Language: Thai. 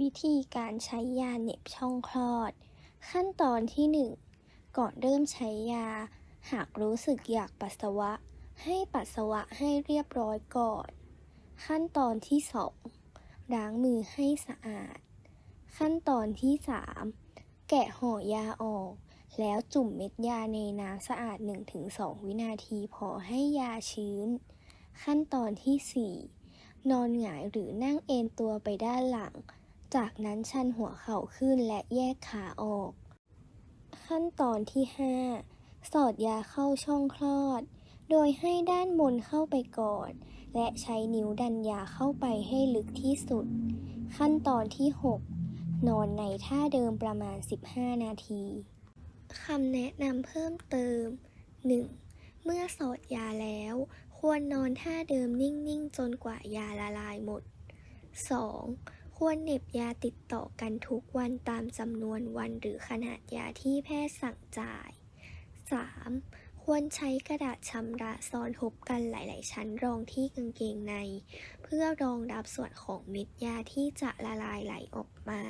วิธีการใช้ยาเหน็บช่องคลอด ขั้นตอนที่ 1 ก่อนเริ่มใช้ยา หากรู้สึกอยากปัสสาวะ ให้ปัสสาวะให้เรียบร้อยก่อน ขั้นตอนที่ 2 ล้างมือให้สะอาด ขั้นตอนที่ 3 แกะห่อยาออก แล้วจุ่มเม็ดยาในน้ำสะอาด 1-2 วินาทีพอให้ยาชื้น ขั้นตอนที่ 4 นอนหงายหรือนั่งเอนตัวไปด้านหลัง จากนั้นชันหัวเข่าขึ้นและแยกขาออก ขั้นตอนที่ 5 สอดยาเข้าช่องคลอด โดยให้ด้านบนเข้าไปก่อน และใช้นิ้วดันยาเข้าไปให้ลึกที่สุด ขั้นตอนที่ 6 นอนในท่าเดิมประมาณ 15 นาทีคำแนะนำเพิ่มเติม 1. เมื่อสอดยาแล้ว ควรนอนท่าเดิมนิ่ง ๆ จนกว่ายาละลายหมด 2. ควรเหน็บยาติดต่อกันทุกวันตามจำนวนวันหรือขนาดยาที่แพทย์สั่งจ่าย 3. ควรใช้กระดาษชำระซ้อนทบกันหลาย ๆ ชั้นรองที่กางเกงใน เพื่อรองรับส่วนของเม็ดยาที่จะละลายไหลออกมา